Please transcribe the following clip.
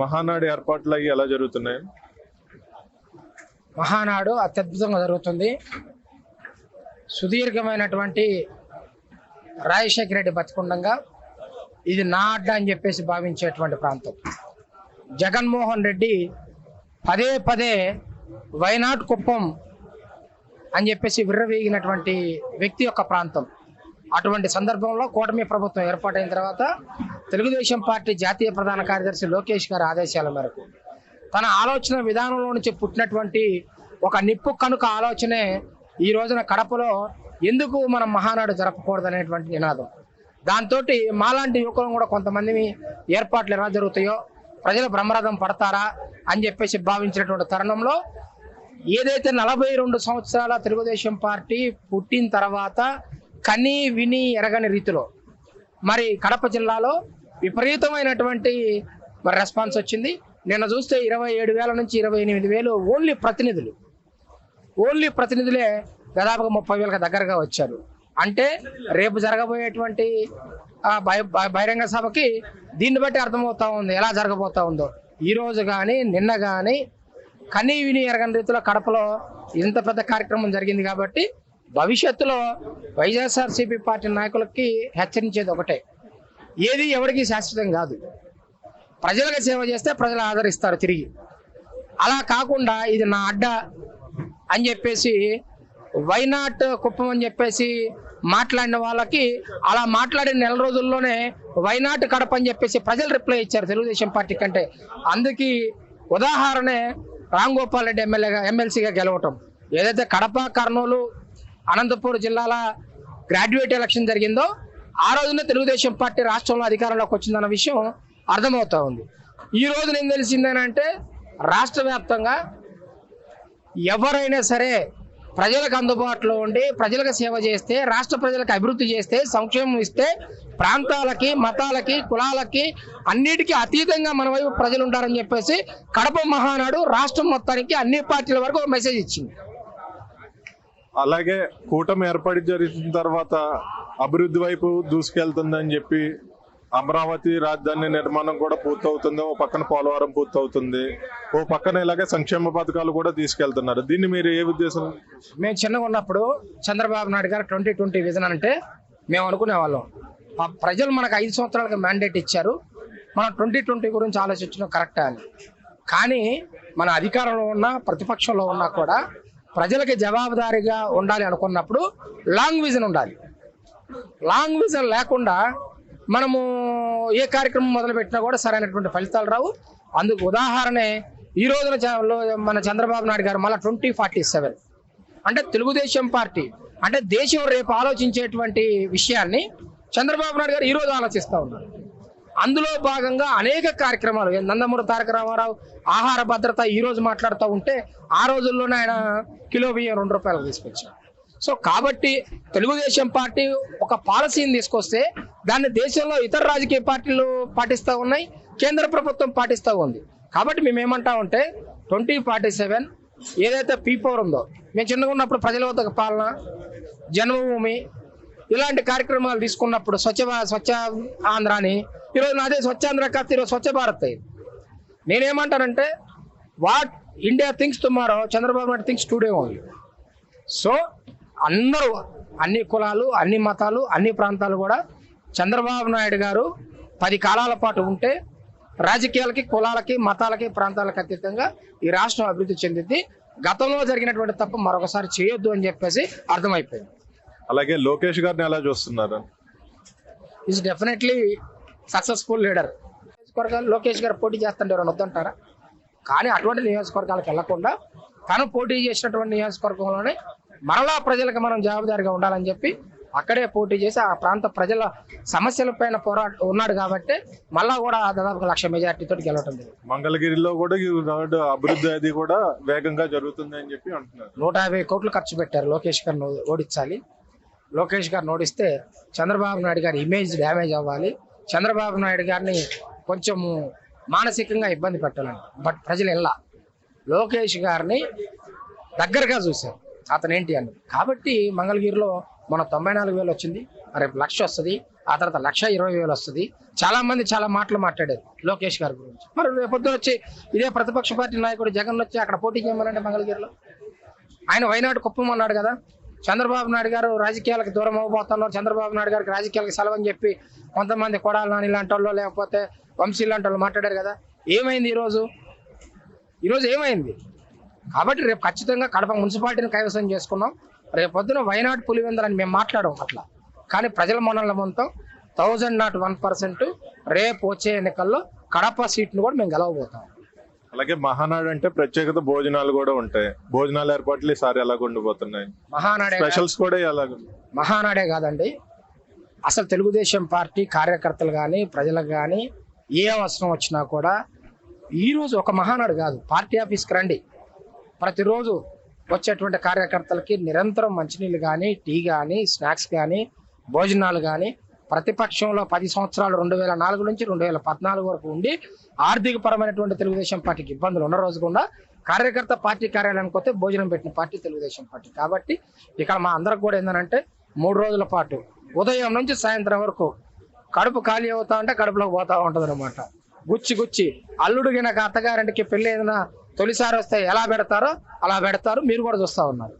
మహానాడు ఏర్పాట్లు అవి ఎలా జరుగుతున్నాయి? మహానాడు అత్యద్భుతంగా జరుగుతుంది. సుదీర్ఘమైనటువంటి రాజశేఖర రెడ్డి బతికుండంగా ఇది నా అడ్డ అని చెప్పేసి భావించేటువంటి ప్రాంతం. జగన్మోహన్ రెడ్డి పదే పదే వైనాడ్ కుప్పం అని చెప్పేసి విర్రవీగినటువంటి వ్యక్తి యొక్క ప్రాంతం. అటువంటి సందర్భంలో కూటమి ప్రభుత్వం ఏర్పాటైన తర్వాత తెలుగుదేశం పార్టీ జాతీయ ప్రధాన కార్యదర్శి లోకేష్ గారి ఆదేశాల మేరకు తన ఆలోచన విధానంలో నుంచి పుట్టినటువంటి ఒక నిప్పు కనుక ఆలోచనే ఈ రోజున కడపలో ఎందుకు మనం మహానాడు జరపకూడదు అనేటువంటి నినాదం. దాంతో మాలాంటి యువకులను కూడా కొంతమంది ఏర్పాట్లు ఎలా జరుగుతాయో ప్రజలు బ్రహ్మరథం పడతారా అని చెప్పేసి భావించినటువంటి తరుణంలో ఏదైతే నలభై రెండు సంవత్సరాల తెలుగుదేశం పార్టీ పుట్టిన తర్వాత కని విని ఎరగని రీతిలో. మరి కడప జిల్లాలో విపరీతమైనటువంటి మరి రెస్పాన్స్ వచ్చింది. నిన్న చూస్తే ఇరవై ఏడు వేల నుంచి ఇరవై ఎనిమిది వేలు ఓన్లీ ప్రతినిధులు. ఓన్లీ ప్రతినిధులే దాదాపుగా ముప్పై వేలకు దగ్గరగా వచ్చారు. అంటే రేపు జరగబోయేటువంటి బహిరంగ సభకి దీన్ని బట్టి అర్థమవుతా ఉంది. ఎలా జరగబోతా ఉందో. ఈరోజు కానీ నిన్న కానీ కనీ విని ఎరగని రీతిలో కడపలో ఇంత పెద్ద కార్యక్రమం జరిగింది కాబట్టి భవిష్యత్తులో వైఎస్ఆర్సీపీ పార్టీ నాయకులకి హెచ్చరించేది ఒకటే. ఏది ఎవరికి శాశ్వతం కాదు. ప్రజలకు సేవ చేస్తే ప్రజలు ఆదరిస్తారు తిరిగి. అలా కాకుండా ఇది నా అడ్డ అని చెప్పేసి వైనాట్ కుప్పం అని చెప్పేసి మాట్లాడిన వాళ్ళకి అలా మాట్లాడిన నెల రోజుల్లోనే వైనాట్ కడప అని చెప్పేసి ప్రజలు రిప్లై ఇచ్చారు తెలుగుదేశం పార్టీ కంటే. అందుకే ఉదాహరణే రామ్ గోపాల్ రెడ్డి ఎమ్మెల్యేగా ఎమ్మెల్సీగా గెలవటం. ఏదైతే కడప కర్నూలు అనంతపూర్ జిల్లాల గ్రాడ్యుయేట్ ఎలక్షన్ జరిగిందో ఆ రోజునే తెలుగుదేశం పార్టీ రాష్ట్రంలో అధికారంలోకి వచ్చిందన్న విషయం అర్థమవుతా ఉంది. ఈ రోజు నేను తెలిసిందేనంటే రాష్ట్ర వ్యాప్తంగా ఎవరైనా సరే ప్రజలకు అందుబాటులో ఉండి ప్రజలకు సేవ చేస్తే రాష్ట్ర ప్రజలకు అభివృద్ధి చేస్తే సంక్షేమం ఇస్తే ప్రాంతాలకి మతాలకి కులాలకి అన్నిటికీ అతీతంగా మన వైపు ప్రజలు ఉంటారని చెప్పేసి కడప మహానాడు రాష్ట్రం మొత్తానికి అన్ని పార్టీల వరకు ఒక మెసేజ్ ఇచ్చింది. అలాగే కూటమి ఏర్పాటు జరిగిన తర్వాత అభివృద్ధి వైపు దూసుకెళ్తుందని చెప్పి అమరావతి రాజధాని నిర్మాణం కూడా పూర్తవుతుంది. ఓ పక్కన పోలవరం పూర్తవుతుంది. ఓ పక్కన ఇలాగే సంక్షేమ పథకాలు కూడా తీసుకెళ్తున్నారు. దీన్ని మీరు ఏ ఉద్దేశం? మేము చిన్నగా ఉన్నప్పుడు చంద్రబాబు నాయుడు గారు ట్వంటీ ట్వంటీ విజన్ అంటే మేము అనుకునే వాళ్ళం. ఆ ప్రజలు మనకు ఐదు సంవత్సరాలకు మ్యాండేట్ ఇచ్చారు. మనం ట్వంటీ ట్వంటీ గురించి ఆలోచించడం కరెక్టా అని. కానీ మన అధికారంలో ఉన్నా ప్రతిపక్షంలో ఉన్నా కూడా ప్రజలకి జవాబుదారీగా ఉండాలి అనుకున్నప్పుడు లాంగ్ విజన్ ఉండాలి. లాంగ్ విజన్ లేకుండా మనము ఏ కార్యక్రమం మొదలుపెట్టినా కూడా సరైనటువంటి ఫలితాలు రావు. అందుకు ఉదాహరణే ఈ రోజున మన చంద్రబాబు నాయుడు గారు మళ్ళీ ట్వంటీ ఫార్టీ సెవెన్. అంటే తెలుగుదేశం పార్టీ అంటే దేశం రేపు ఆలోచించేటువంటి విషయాన్ని చంద్రబాబు నాయుడు గారు ఈ రోజు ఆలోచిస్తూ ఉన్నారు. అందులో భాగంగా అనేక కార్యక్రమాలు. నందమూరి తారక రామారావు ఆహార భద్రత ఈ రోజు మాట్లాడుతూ ఉంటే ఆ రోజుల్లోనే ఆయన కిలో బియ్యం రెండు రూపాయలకు తీసుకొచ్చారు. సో కాబట్టి తెలుగుదేశం పార్టీ ఒక పాలసీని తీసుకొస్తే దాన్ని దేశంలో ఇతర రాజకీయ పార్టీలు పాటిస్తూ ఉన్నాయి కేంద్ర ప్రభుత్వం పాటిస్తూ ఉంది. కాబట్టి మేము ఏమంటామంటే ట్వంటీ ఫార్టీ సెవెన్ ఏదైతే పీ పవర్ ఉందో మేము చిన్నగా ఉన్నప్పుడు ప్రజల వద్ద పాలన జన్మభూమి ఇలాంటి కార్యక్రమాలు తీసుకున్నప్పుడు స్వచ్ఛ స్వచ్ఛ ఆంధ్ర అని ఈరోజు నాదే స్వచ్ఛాంధ్ర కాదు ఈరోజు స్వచ్ఛ భారత్. అయింది నేనేమంటానంటే what India thinks tomorrow Chandrababu Naidu thinks today only so అందరూ అన్ని కులాలు అన్ని మతాలు అన్ని ప్రాంతాలు కూడా చంద్రబాబు నాయుడు గారు పది కాలాల పాటు ఉంటే రాజకీయాలకి కులాలకి మతాలకి ప్రాంతాలకు అతీతంగా ఈ రాష్ట్రం అభివృద్ధి చెందింది గతంలో జరిగినటువంటి తప్పు మరొకసారి చేయొద్దు అని చెప్పేసి అర్థమైపోయింది. అలాగే లోకేష్ గారిని ఎలా చూస్తున్నారు? Is definitely successful leader. నియోజకవర్గాలు లోకేష్ గారు పోటీ చేస్తుంటే ఎవరైనా వద్దంటారా? కానీ అటువంటి నియోజకవర్గాలకు వెళ్ళకుండా తను పోటీ చేసినటువంటి నియోజకవర్గంలోనే మరలా ప్రజలకు మనం జవాబుదారీగా ఉండాలని చెప్పి అక్కడే పోటీ చేసి ఆ ప్రాంత ప్రజల సమస్యలపైన పోరాట ఉన్నాడు కాబట్టి మళ్ళా కూడా దాదాపు లక్ష మెజార్టీతో గెలవటం జరిగింది. మంగళగిరిలో కూడా అభివృద్ధి అది కూడా వేగంగా జరుగుతుంది అని చెప్పి అంటున్నారు. నూట యాభై కోట్లు ఖర్చు పెట్టారు లోకేష్ గారిని ఓడించాలి. లోకేష్ గారిని ఓడిస్తే చంద్రబాబు నాయుడు గారి ఇమేజ్ డ్యామేజ్ అవ్వాలి. చంద్రబాబు నాయుడు గారిని కొంచెము మానసికంగా ఇబ్బంది పెట్టాలని. బట్ ప్రజలు ఎలా లోకేష్ గారిని దగ్గరగా చూశారు. అతను ఏంటి అని. కాబట్టి మంగళగిరిలో మన తొంభై నాలుగు వేలు వచ్చింది. రేపు లక్ష వస్తుంది. ఆ తర్వాత లక్ష ఇరవై వేలు వస్తుంది. చాలా మంది చాలా మాటలు మాట్లాడారు లోకేష్ గారి గురించి. మరి రేపొద్దున వచ్చి ఇదే ప్రతిపక్ష పార్టీ నాయకుడు జగన్ వచ్చి అక్కడ పోటీ చేయమనంటే మంగళగిరిలో? ఆయన వైనాడు కుప్పం అన్నాడు కదా? చంద్రబాబు నాయుడు గారు రాజకీయాలకు దూరం అవబోతున్నారు. చంద్రబాబు నాయుడు గారికి రాజకీయాలకు సెలవని చెప్పి కొంతమంది కొడాలి నాని లాంటి వాళ్ళు లేకపోతే వంశీ లాంటి వాళ్ళు మాట్లాడారు కదా. ఏమైంది ఈరోజు? ఈరోజు ఏమైంది? కాబట్టి రేపు ఖచ్చితంగా కడప మున్సిపాలిటీని కైవసం చేసుకున్నాం. రేపు పొద్దున వైనాడు పులివెందరని మేము మాట్లాడడం అట్లా. కానీ ప్రజల మనల మొత్తం థౌజండ్ నాట్ వన్ పర్సెంట్ రేపు వచ్చే ఎన్నికల్లో కడప సీట్ను కూడా మేము గెలవబోతాం. అలాగే మహానాడు అంటే ప్రత్యేకత భోజనాలు కూడా ఉంటాయి. భోజనాల ఏర్పాట్లు ఈసారి ఎలాగ ఉండిపోతున్నాయి మహానాడే స్పెషల్స్ కూడా ఎలాగ? మహానాడే కాదండి. అసలు తెలుగుదేశం పార్టీ కార్యకర్తలు కానీ ప్రజలకు కానీ ఏ అవసరం వచ్చినా కూడా ఈరోజు ఒక మహానాడు కాదు. పార్టీ ఆఫీస్కి రండి. ప్రతిరోజు వచ్చేటువంటి కార్యకర్తలకి నిరంతరం మంచినీళ్ళు కానీ టీ కానీ స్నాక్స్ కానీ భోజనాలు కానీ ప్రతిపక్షంలో పది సంవత్సరాలు రెండు వేల నాలుగు నుంచి రెండు వేల పద్నాలుగు వరకు ఉండి ఆర్థిక పరమైనటువంటి తెలుగుదేశం పార్టీకి ఇబ్బందులు ఉన్న రోజు కూడా కార్యకర్త పార్టీ కార్యాలయానికి వస్తే భోజనం పెట్టిన పార్టీ తెలుగుదేశం పార్టీ. కాబట్టి ఇక్కడ మా అందరికి కూడా ఏంటంటే మూడు రోజుల పాటు ఉదయం నుంచి సాయంత్రం వరకు కడుపు ఖాళీ అవుతా ఉంటే కడుపులోకి పోతా ఉంటుంది అనమాట గుచ్చి గుచ్చి అల్లుడు గినక అత్తగారింటికి పెళ్ళి ఏదైనా తొలిసారి వస్తే ఎలా పెడతారో అలా పెడతారు. మీరు కూడా చూస్తా ఉన్నారు.